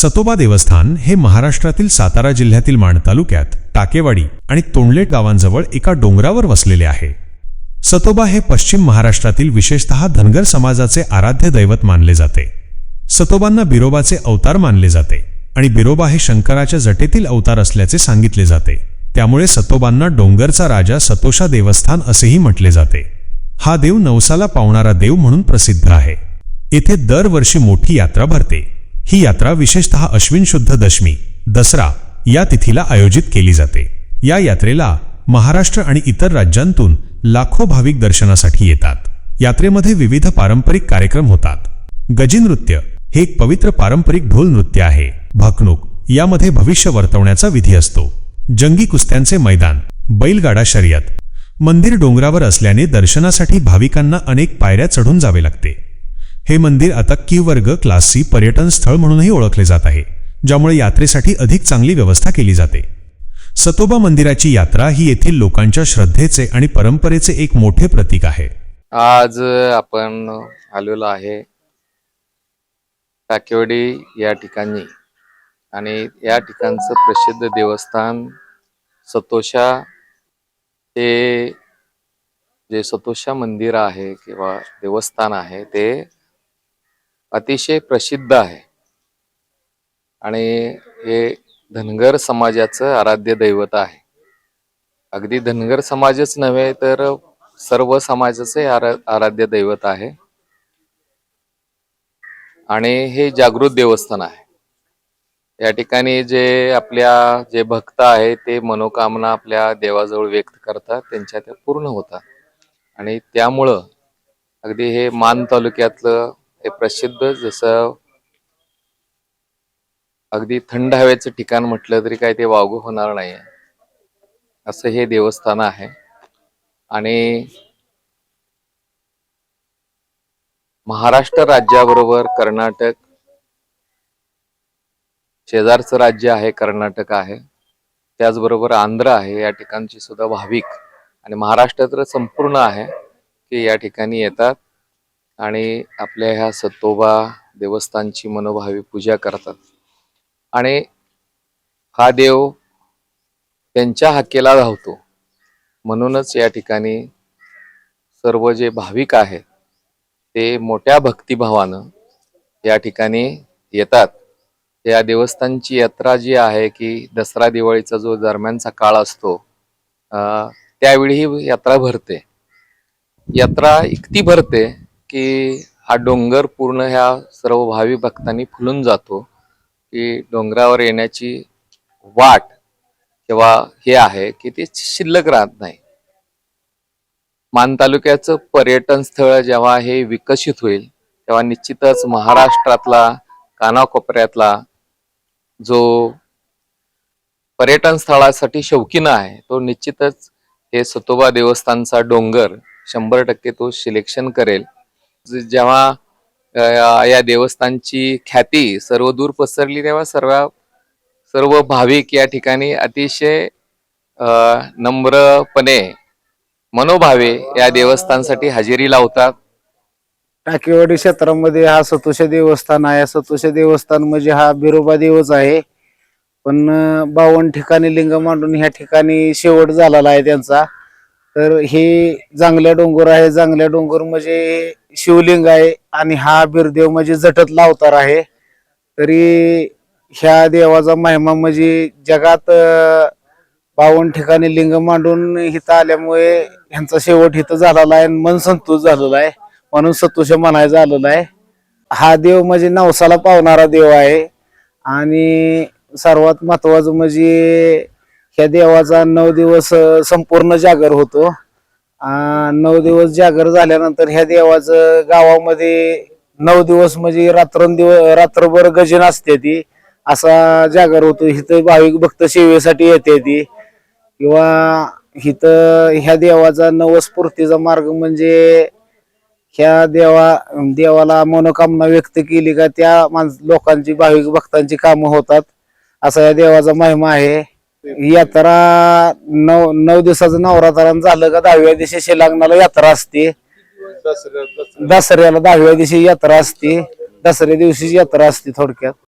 सतोबा देवस्थान हे महाराष्ट्रातील सातारा जिल्ह्यातील माण तालुक्यात टाकेवाडी आणि तोंडलेट गावांजवळ एका डोंगरावर वसलेले आहे. सतोबा हे पश्चिम महाराष्ट्रातील विशेषतः धनगर समाजाचे आराध्य दैवत मानले जाते. सतोबांना बिरोबाचे अवतार मानले जाते आणि बिरोबा हे शंकराच्या जटेतील अवतार असल्याचे सांगितले जाते. त्यामुळे सतोबांना डोंगरचा राजा सतोषा देवस्थान असेही म्हटले जाते. हा देव नवसाला पावणारा देव म्हणून प्रसिद्ध आहे. येथे दरवर्षी मोठी यात्रा भरते. ही यात्रा विशेषतः अश्विन शुद्ध दशमी दसरा या तिथीला आयोजित केली जाते. या यात्रेला महाराष्ट्र आणि इतर राज्यांतून लाखो भाविक दर्शनासाठी येतात. यात्रेमध्ये विविध पारंपरिक कार्यक्रम होतात. गजी नृत्य हे एक पवित्र पारंपरिक ढोल नृत्य आहे. भाकणूक यामध्ये भविष्य वर्तवण्याचा विधी असतो. जंगी कुस्त्यांचे मैदान बैलगाडा शर्यत मंदिर डोंगरावर असल्याने दर्शनासाठी भाविकांना अनेक पायऱ्या चढून जावे लागते. हे मंदिर आता की वर्ग क्लास सी पर्यटन स्थळ म्हणूनही ओळखले जात आहे ज्यामुळे यात्रेसाठी अधिक चांगली व्यवस्था केली जाते. सतोबा मंदिराची यात्रा ही येथील लोकांच्या श्रद्धेचे आणि परंपरेचे एक मोठे प्रतीक आहे. आज आपण आलेलो आहे टाकेवाडी या ठिकाणी आणि या ठिकाणचं प्रसिद्ध देवस्थान सतोषा हे जे सतोषा मंदिर आहे किंवा देवस्थान आहे ते अतिशय प्रसिद्ध आहे. आणि हे धनगर समाजाचं आराध्य दैवत आहे. अगदी धनगर समाजच नव्हे तर सर्व समाजाचे आरा आराध्य दैवत आहे. आणि हे जागृत देवस्थान आहे. या ठिकाणी जे आपल्या जे भक्त आहे ते मनोकामना आपल्या देवाजवळ व्यक्त करतात त्यांच्या त्या पूर्ण होतात. आणि त्यामुळं अगदी हे मान तालुक्यातलं हे प्रसिद्ध जसं अगदी थंड हवेचं ठिकाण म्हटलं तरी काय ते वागू होणार नाही असं हे देवस्थान आहे. आणि महाराष्ट्र राज्याबरोबर कर्नाटक शेजारचं राज्य आहे कर्नाटक आहे. त्याचबरोबर आंध्र आहे या ठिकाणची सुद्धा भाविक आणि महाराष्ट्र तर संपूर्ण आहे की या ठिकाणी येतात. आणि आपल्या ह्या सतोबा देवस्थानची मनोभावी पूजा करतात. आणि हा देव त्यांच्या हाकेला धावतो. म्हणूनच या ठिकाणी सर्व जे भाविक आहेत ते मोठ्या भक्तिभावानं या ठिकाणी येतात. या देवस्थानची यात्रा जी आहे की दसरा दिवाळीचा जो दरम्यानचा काळ असतो त्यावेळीही त्यावेळी ही यात्रा भरते. यात्रा इतकी भरते की हा डोंगर पूर्ण ह्या सर्व भावी भक्तांनी फुलून जातो की डोंगरावर येण्याची वाट किंवा हे आहे की ते शिल्लक राहत नाही. मान तालुक्याचं पर्यटन स्थळ जेव्हा हे विकसित होईल तेव्हा निश्चितच महाराष्ट्रातला कानाकोपऱ्यातला जो पर्यटन स्थळासाठी शौकीन आहे तो निश्चितच हे सतोबा देवस्थानचा डोंगर शंभर टक्के तो सिलेक्शन करेल. जेव्हा या देवस्थानची ख्याती सर्व दूर पसरली तेव्हा सर्व सर्व भाविक या ठिकाणी अतिशय नम्रपणे मनोभावे या देवस्थानसाठी हजेरी लावतात. टाकेवाडी क्षेत्रामध्ये हा सतोष देवस्थान आहे. सतोष देवस्थान म्हणजे हा बिरोबा देवच आहे. पण बावन बावन्न ठिकाणी लिंग मांडून ह्या ठिकाणी शेवट झालेला आहे त्यांचा. तर हे जांगल्या डोंगर आहे. जांगल्या डोंगर म्हणजे शिवलिंग आहे आणि हा बिरदेव म्हणजे जटतला अवतार आहे. तरी ह्या देवाचा महिमा म्हणजे जगात बावन ठिकाणी लिंग मांडून इथं आल्यामुळे ह्यांचा शेवट इथं झालेला आहे आणि मन संतोष झालेला आहे. म्हणून सतोष म्हणायचं आलेलं आहे. हा देव म्हणजे नवसाला पावणारा देव आहे. आणि सर्वात महत्वाचं म्हणजे त्या देवाचा नऊ दिवस अं, संपूर्ण जागर होतो. अं, नऊ दिवस जागर झाल्यानंतर ह्या देवाचं गावामध्ये नऊ दिवस म्हणजे रात्रंदिवस रात्रभर गजन असते ती. असा जागर होतो. इथं भाविक भक्त सेवेसाठी येते ती. किंवा इथं ह्या देवाचा नवस्फूर्तीचा मार्ग म्हणजे ह्या देवा देवाला मनोकामना व्यक्त केली का त्या माणस लोकांची भाविक भक्तांची कामं होतात. असा या देवाचा महिमा आहे. यात्रा नऊ नऊ दिवसाचं नवरात्रान झालं का दहाव्या दिवशी शिलांगणाला यात्रा असते. दसऱ्याला दहाव्या दिवशी यात्रा असते. दसऱ्या दिवशी यात्रा असते थोडक्यात.